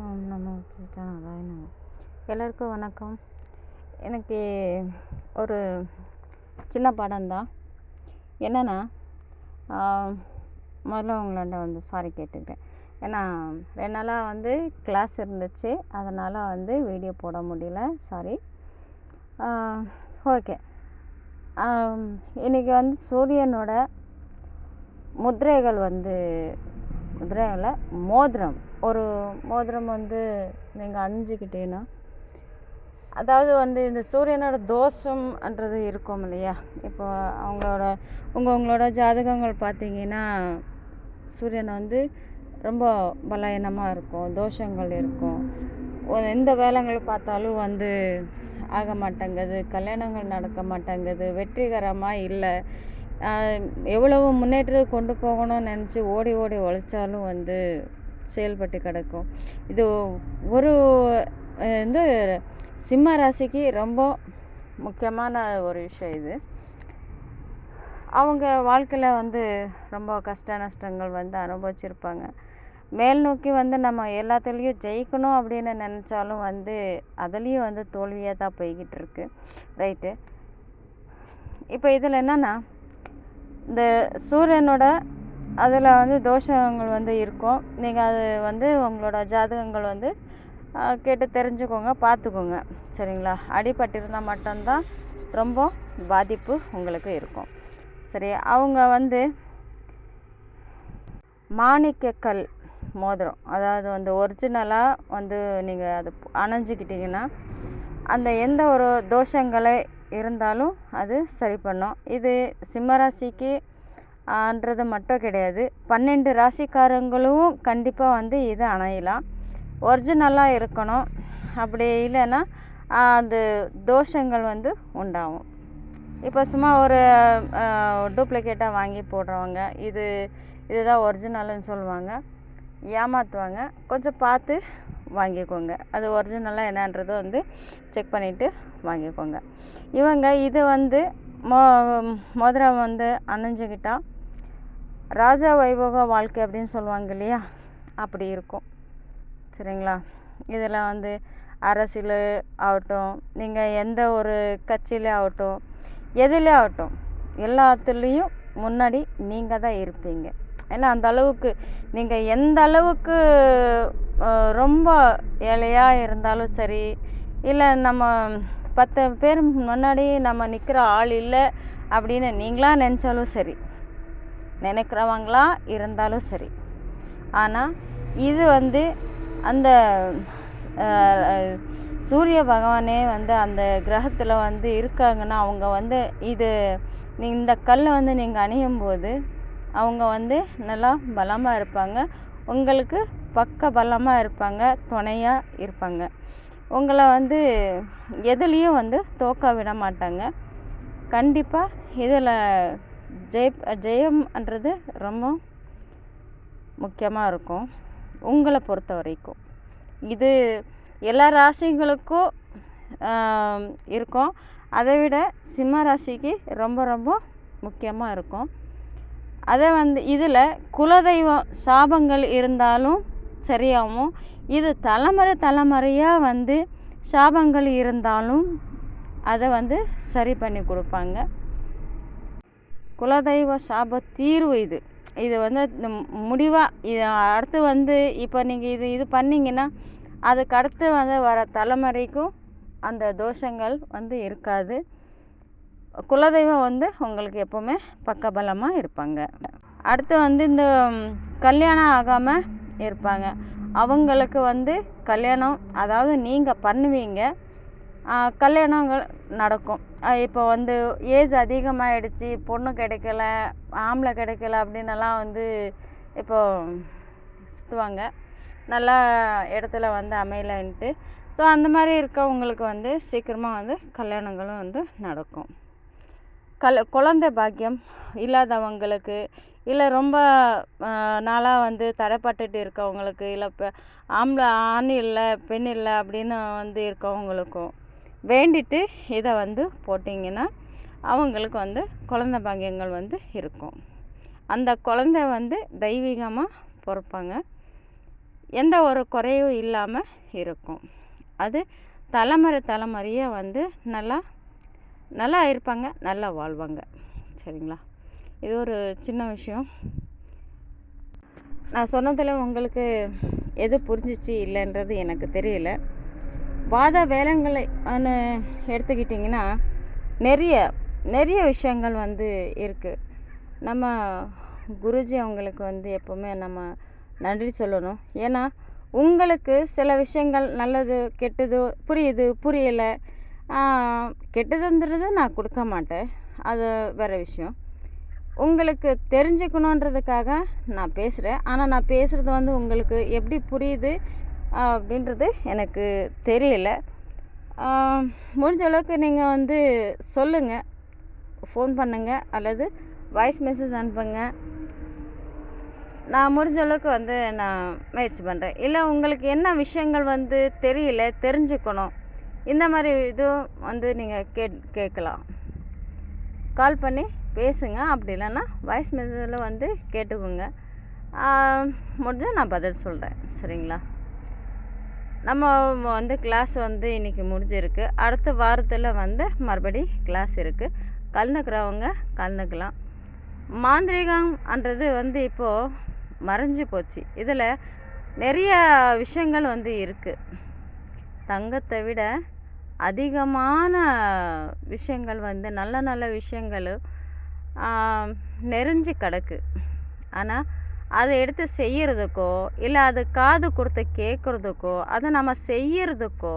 ஓம் நமோ சிஸ்டனாராய நம எல்லாருக்கும் வணக்கம். எனக்கு ஒரு சின்ன படம் தான் என்னென்னா முதல்ல உங்களாண்ட வந்து சாரி கேட்டுக்கிட்டேன். ஏன்னா ரெண்டு நாளாக வந்து கிளாஸ் இருந்துச்சு. அதனால் வந்து வீடியோ போட முடியல. சாரி ஓகே இன்றைக்கி வந்து சூரியனோட முத்திரைகள் வந்து முதிரையில் மோதிரம். ஒரு மோதிரம் வந்து நீங்கள் அணிஞ்சிக்கிட்டீங்கன்னா அதாவது வந்து இந்த சூரியனோட தோஷம்ன்றது இருக்கும் இல்லையா? இப்போ அவங்களோட உங்கள் உங்களோட ஜாதகங்கள் பார்த்தீங்கன்னா சூரியன் வந்து ரொம்ப பலயனமாக இருக்கும் தோஷங்கள் இருக்கும். எந்த வேலைகள் பார்த்தாலும் வந்து ஆக மாட்டேங்குது கல்யாணங்கள் நடக்க மாட்டேங்குது வெற்றிகரமாக இல்லை. எவ்வளவு முன்னேற்றத்தை கொண்டு போகணும்னு நினச்சி ஓடி ஓடி உழைச்சாலும் வந்து செயல்பட்டு கிடக்கும். இது ஒரு வந்து சிம்ம ராசிக்கு ரொம்ப முக்கியமான ஒரு விஷயம் இது. அவங்க வாழ்க்கையில் வந்து ரொம்ப கஷ்ட நஷ்டங்கள் வந்து அனுபவிச்சிருப்பாங்க. மேல் நோக்கி வந்து நம்ம எல்லாத்துலேயும் ஜெயிக்கணும் அப்படின்னு நினச்சாலும் வந்து அதுலேயும் வந்து தோல்வியாக தான் போய்கிட்டு இருக்கு. ரைட்டு. இப்போ இதில் என்னென்னா இந்த சூரியனோட அதில் வந்து தோஷங்கள் வந்து இருக்கும். நீங்கள் அது வந்து உங்களோட ஜாதகங்கள் வந்து கேட்டு தெரிஞ்சுக்கோங்க பார்த்துக்கோங்க. சரிங்களா? அடிபட்டிருந்தால் மட்டும்தான் ரொம்ப பாதிப்பு உங்களுக்கு இருக்கும். சரி அவங்க வந்து மாணிக்கக்கல் மோதிரம் அதாவது வந்து ஒரிஜினலாக வந்து நீங்கள் அது அணைஞ்சிக்கிட்டிங்கன்னா அந்த எந்த ஒரு தோஷங்களை இருந்தாலும் அது சரி பண்ணும். இது சிம்மராசிக்கு ஆன்றது மட்டும் கிடையாது. பன்னெண்டு ராசிக்காரங்களும் கண்டிப்பாக வந்து இது அணையலாம். ஒரிஜினலாக இருக்கணும். அப்படி இல்லைன்னா அது தோஷங்கள் வந்து உண்டாகும். இப்போ சும்மா ஒரு டூப்ளிகேட்டாக வாங்கி போடுறவங்க இது இதுதான் ஒரிஜினல்னு சொல்லுவாங்க. ஏமாற்றுவாங்க கொஞ்சம் பார்த்து வாங்கிக்கோங்க. அது ஒரிஜினலாக என்னன்றதை வந்து செக் பண்ணிவிட்டு வாங்கிக்கோங்க. இவங்க இது வந்து மோ மதுரை வந்து அணிஞ்சுக்கிட்டா ராஜா வைபோக வாழ்க்கை அப்படின்னு சொல்லுவாங்க இல்லையா? அப்படி இருக்கும். சரிங்களா? இதில் வந்து அரசியல் ஆகட்டும் நீங்கள் எந்த ஒரு கட்சியிலே ஆகட்டும் எதிலே ஆகட்டும் எல்லாத்துலேயும் முன்னாடி நீங்கள் தான் இருப்பீங்க. ஏன்னா அந்த அளவுக்கு நீங்கள் எந்த அளவுக்கு ரொம்ப ஏழையாக இருந்தாலும் சரி இல்லை நம்ம பத்து பேர் முன்னாடி நம்ம நிற்கிற ஆள் இல்லை அப்படின்னு நீங்களாக நினச்சாலும் சரி நினைக்கிறவங்களா இருந்தாலும் சரி. ஆனால் இது வந்து அந்த சூரிய பகவானே வந்து அந்த கிரகத்தில் வந்து இருக்காங்கன்னா அவங்க வந்து இது இந்த கல்லை வந்து நீங்கள் அணியும் போது அவங்க வந்து நல்லா பலமாக இருப்பாங்க. உங்களுக்கு பக்க பலமாக இருப்பாங்க துணையாக இருப்பாங்க. உங்களை வந்து எதுலேயும் வந்து தோற்க விட மாட்டாங்க. கண்டிப்பாக இதில் ஜெய் ஜெயம்ன்றது ரொம்ப முக்கியமாக இருக்கும். உங்களை பொறுத்த வரைக்கும். இது எல்லா ராசிங்களுக்கும் இருக்கும். அதை விட சிம்ம ராசிக்கு ரொம்ப ரொம்ப முக்கியமாக இருக்கும். அதை வந்து இதில் குலதெய்வம் சாபங்கள் இருந்தாலும் சரியாகும். இது தலைமுறை தலைமுறையாக வந்து சாபங்கள் இருந்தாலும் அதை வந்து சரி பண்ணி கொடுப்பாங்க. குலதெய்வ சாப தீர்வு இது. இது வந்து இந்த முடிவாக இது அடுத்து வந்து இப்போ நீங்கள் இது இது பண்ணிங்கன்னா அதுக்கு அடுத்து வந்து வர தலைமுறைக்கும் அந்த தோஷங்கள் வந்து இருக்காது. குலதெய்வம் வந்து உங்களுக்கு எப்போவுமே பக்கபலமாக இருப்பாங்க. அடுத்து வந்து இந்த கல்யாணம் ஆகாமல் இருப்பாங்க. அவங்களுக்கு வந்து கல்யாணம் அதாவது நீங்கள் பண்ணுவீங்க. கல்யாணங்கள் நடக்கும். இப்போ வந்து ஏஜ் அதிகமாகிடுச்சி பொண்ணு கிடைக்கல ஆம்பளை கிடைக்கல அப்படின்னலாம் வந்து இப்போ சுற்றுவாங்க நல்லா இடத்துல வந்து அமையலன்ட்டு. ஸோ அந்த மாதிரி இருக்கவங்களுக்கு வந்து சீக்கிரமாக வந்து கல்யாணங்களும் வந்து நடக்கும். கல் குழந்த பாக்கியம் இல்லாதவங்களுக்கு இல்லை ரொம்ப நாளாக வந்து தடைப்பட்டுட்டு இருக்கவங்களுக்கு இல்லை இப்போ ஆம்பளை ஆண் இல்லை பெண் இல்லை அப்படின்னு வந்து இருக்கவங்களுக்கும் வேண்டிட்டு இதை வந்து போட்டிங்கன்னா அவங்களுக்கு வந்து குழந்த பாக்கியங்கள் வந்து இருக்கும். அந்த குழந்த வந்து தெய்வீகமாக பிறப்பாங்க. எந்த ஒரு குறையும் இல்லாமல் இருக்கும். அது தலைமுறை தலைமுறையாக வந்து நல்லா நல்லா இருப்பாங்க நல்லா வாழ்வாங்க. சரிங்களா? இது ஒரு சின்ன விஷயம். நான் சொன்னதில் உங்களுக்கு எது புரிஞ்சிச்சு இல்லைன்றது எனக்கு தெரியல. வாத வேலைங்களை எடுத்துக்கிட்டிங்கன்னா நிறைய நிறைய விஷயங்கள் வந்து இருக்குது நம்ம குருஜி அவங்களுக்கு வந்து எப்போவுமே நம்ம நன்றி சொல்லணும். ஏன்னா உங்களுக்கு சில விஷயங்கள் நல்லது கெட்டது புரியுது புரியலை. கெட்டதுன்றது நான் கொடுக்க மாட்டேன். அது வேறு விஷயம். உங்களுக்கு தெரிஞ்சுக்கணுன்றதுக்காக நான் பேசுகிறேன் ஆனால் நான் பேசுகிறது வந்து உங்களுக்கு எப்படி புரியுது அப்படின்றது எனக்கு தெரியல. முடிஞ்ச அளவுக்கு நீங்கள் வந்து சொல்லுங்கள் ஃபோன் பண்ணுங்கள் அல்லது வாய்ஸ் மெசேஜ் அனுப்புங்க. நான் முடிஞ்ச அளவுக்கு வந்து நான் முயற்சி பண்ணுறேன் இல்லை உங்களுக்கு என்ன விஷயங்கள் வந்து தெரியல தெரிஞ்சுக்கணும். இந்த மாதிரி இதுவும் வந்து நீங்கள் கே கேட்கலாம். கால் பண்ணி பேசுங்க. அப்படி இல்லைன்னா வாய்ஸ் மெசேஜில் வந்து கேட்டுக்கோங்க. முடிஞ்சால் நான் பதில் சொல்கிறேன் சரிங்களா? நம்ம வந்து கிளாஸ் வந்து இன்றைக்கி முடிஞ்சிருக்கு. அடுத்த வாரத்தில் வந்து மறுபடி கிளாஸ் இருக்குது கலந்துக்கிறவங்க கலந்துக்கலாம். மாந்திரிகம்ன்றது வந்து இப்போது மறைஞ்சு போச்சு. இதில் நிறைய விஷயங்கள் வந்து இருக்குது தங்கத்தை விட அதிகமான விஷயங்கள் வந்து நல்ல நல்ல விஷயங்கள் நெறிஞ்சு கிடக்கு. ஆனால் அதை எடுத்து செய்கிறதுக்கோ இல்லை அது காது கொடுத்து கேட்குறதுக்கோ அதை நம்ம செய்கிறதுக்கோ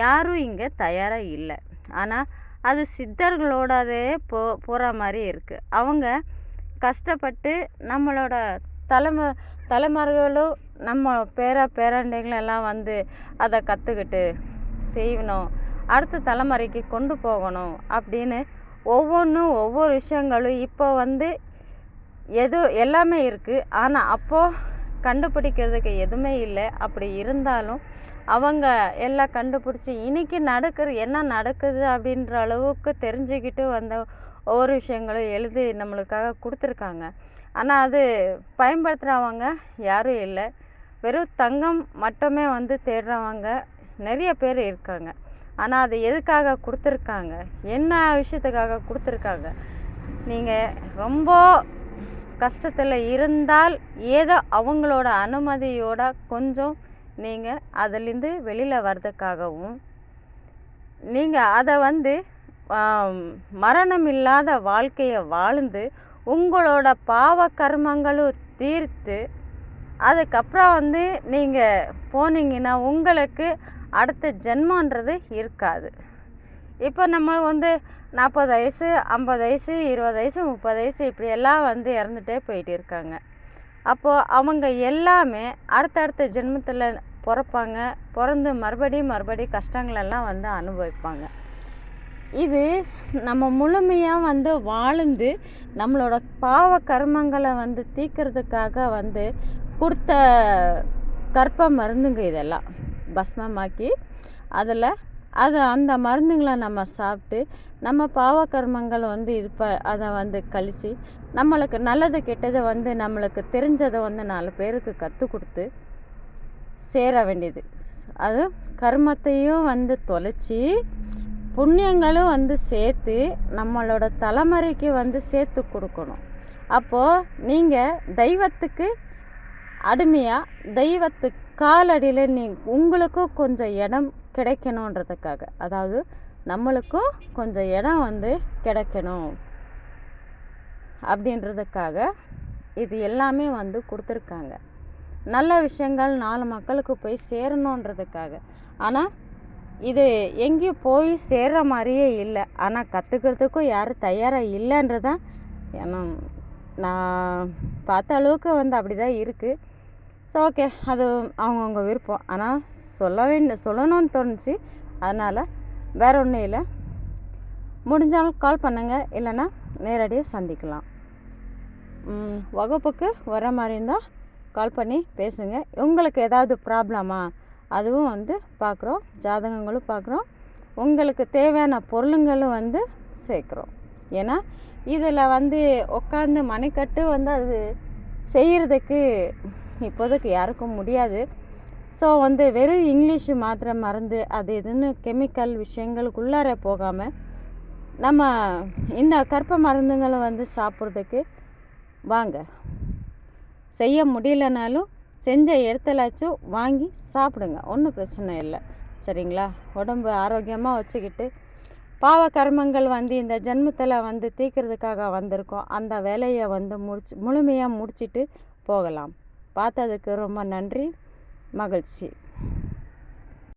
யாரும் இங்கே தயாராக இல்லை. ஆனால் அது சித்தர்களோடதே போ போகிற மாதிரி இருக்குது அவங்க கஷ்டப்பட்டு நம்மளோட தலைம தலைமுறைகளும் நம்ம பேர பேரண்டைங்களெல்லாம் வந்து அதை கற்றுக்கிட்டு செய்யணும் அடுத்த தலைமுறைக்கு கொண்டு போகணும் அப்படின்னு ஒவ்வொன்றும் ஒவ்வொரு விஷயங்களும் இப்போ வந்து எது எல்லாமே இருக்குது ஆனால் அப்போது கண்டுபிடிக்கிறதுக்கு எதுவுமே இல்லை. அப்படி இருந்தாலும் அவங்க எல்லாம் கண்டுபிடிச்சி இன்றைக்கி நடக்கிற என்ன நடக்குது அப்படின்ற அளவுக்கு தெரிஞ்சுக்கிட்டு வந்த ஒவ்வொரு விஷயங்களும் எழுதி நம்மளுக்காக கொடுத்துருக்காங்க. ஆனால் அது பயன்படுத்துகிறவங்க யாரும் இல்லை. வெறும் தங்கம் மட்டுமே வந்து தேடுறவங்க நிறைய பேர் இருக்காங்க. ஆனால் அது எதுக்காக கொடுத்துருக்காங்க? என்ன விஷயத்துக்காக கொடுத்துருக்காங்க? நீங்கள் ரொம்ப கஷ்டத்தில் இருந்தால் ஏதோ அவங்களோட அனுமதியோட கொஞ்சம் நீங்கள் அதுலேருந்து வெளியில் வர்றதுக்காகவும் நீங்கள் அதை வந்து மரணம் இல்லாத வாழ்க்கையை வாழ்ந்து உங்களோட பாவ கர்மங்களும் தீர்த்து அதுக்கப்புறம் வந்து நீங்கள் போனீங்கன்னா உங்களுக்கு அடுத்த ஜென்மன்றது இருக்காது. இப்போ நம்ம வந்து நாற்பது வயசு ஐம்பது வயசு இருபது வயசு முப்பது வயசு இப்படியெல்லாம் வந்து இறந்துட்டே போயிட்டு இருக்காங்க. அப்போது அவங்க எல்லாமே அடுத்தடுத்த ஜென்மத்தில் பிறப்பாங்க. பிறந்து மறுபடியும் மறுபடியும் கஷ்டங்களெல்லாம் வந்து அனுபவிப்பாங்க. இது நம்ம முழுமையாக வந்து வாழ்ந்து நம்மளோட பாவ கர்மங்களை வந்து தீக்கிறதுக்காக வந்து கொடுத்த கற்ப மருந்துங்க இதெல்லாம். பஸ்மமாக்கி அதில் அது அந்த மருந்துங்களை நம்ம சாப்பிட்டு நம்ம பாவ கர்மங்களை வந்து இது ப அதை வந்து கழித்து நம்மளுக்கு நல்லது கெட்டது வந்து நம்மளுக்கு தெரிஞ்சதை வந்து நாலு பேருக்கு கற்றுக் கொடுத்து சேர வேண்டியது. அது கர்மத்தையும் வந்து தொலைச்சி புண்ணியங்களும் வந்து சேர்த்து நம்மளோட தலைமுறைக்கு வந்து சேர்த்து கொடுக்கணும். அப்போது நீங்கள் தெய்வத்துக்கு அடிமையாக தெய்வத்துக்கு காலடியில் நீ உங்களுக்கும் கொஞ்சம் இடம் கிடைக்கணுன்றதுக்காக. அதாவது நம்மளுக்கும் கொஞ்சம் இடம் வந்து கிடைக்கணும். அப்படின்றதுக்காக இது எல்லாமே வந்து கொடுத்துருக்காங்க. நல்ல விஷயங்கள் நாலு மக்களுக்கு போய் சேரணுன்றதுக்காக. ஆனால் இது எங்கேயும் போய் சேர்கிற மாதிரியே இல்லை. ஆனால் கற்றுக்கிறதுக்கும் யாரும் தயாராக இல்லைன்றதான் ஏன்னா நான் பார்த்த அளவுக்கு வந்து அப்படி தான் இருக்குது ஸோ ஓகே அது அவங்கவுங்க விருப்பம். ஆனால் சொல்ல வேண்டிய சொல்லணும்னு தோணுச்சு. அதனால் வேறு ஒன்றும் இல்லை. முடிஞ்சாலும் கால் பண்ணுங்கள் இல்லைன்னா நேரடியாக சந்திக்கலாம். வகுப்புக்கு வர மாதிரி இருந்தால் கால் பண்ணி பேசுங்க. உங்களுக்கு ஏதாவது ப்ராப்ளமா அதுவும் வந்து பார்க்குறோம் ஜாதகங்களும் பார்க்குறோம் உங்களுக்கு தேவையான பொருளுங்களும் வந்து சேர்க்குறோம். ஏன்னா இதில் வந்து உட்காந்து மணிக்கட்டு வந்து அது செய்கிறதுக்கு இப்போதைக்கு யாருக்கும் முடியாது. ஸோ வந்து வெறும் இங்கிலீஷ் மாத்திரை மருந்து அது இதுன்னு கெமிக்கல் விஷயங்களுக்குள்ளார போகாமல் நம்ம இந்த கற்ப மருந்துங்களை வந்து சாப்பிட்றதுக்கு வாங்க. செய்ய முடியலனாலும் செஞ்ச இடத்துலாச்சும் வாங்கி சாப்பிடுங்க. ஒன்றும் பிரச்சனை இல்லை. சரிங்களா? உடம்பு ஆரோக்கியமாக வச்சுக்கிட்டு பாவ கர்மங்கள் வந்து இந்த ஜென்மத்தில் வந்து தீர்க்கறதுக்காக வந்திருக்கோம் அந்த வேலையை வந்து முடிச்சு முழுமையாக முடிச்சிட்டு போகலாம். பார்த்ததுக்கு ரொம்ப நன்றி. மகிழ்ச்சி.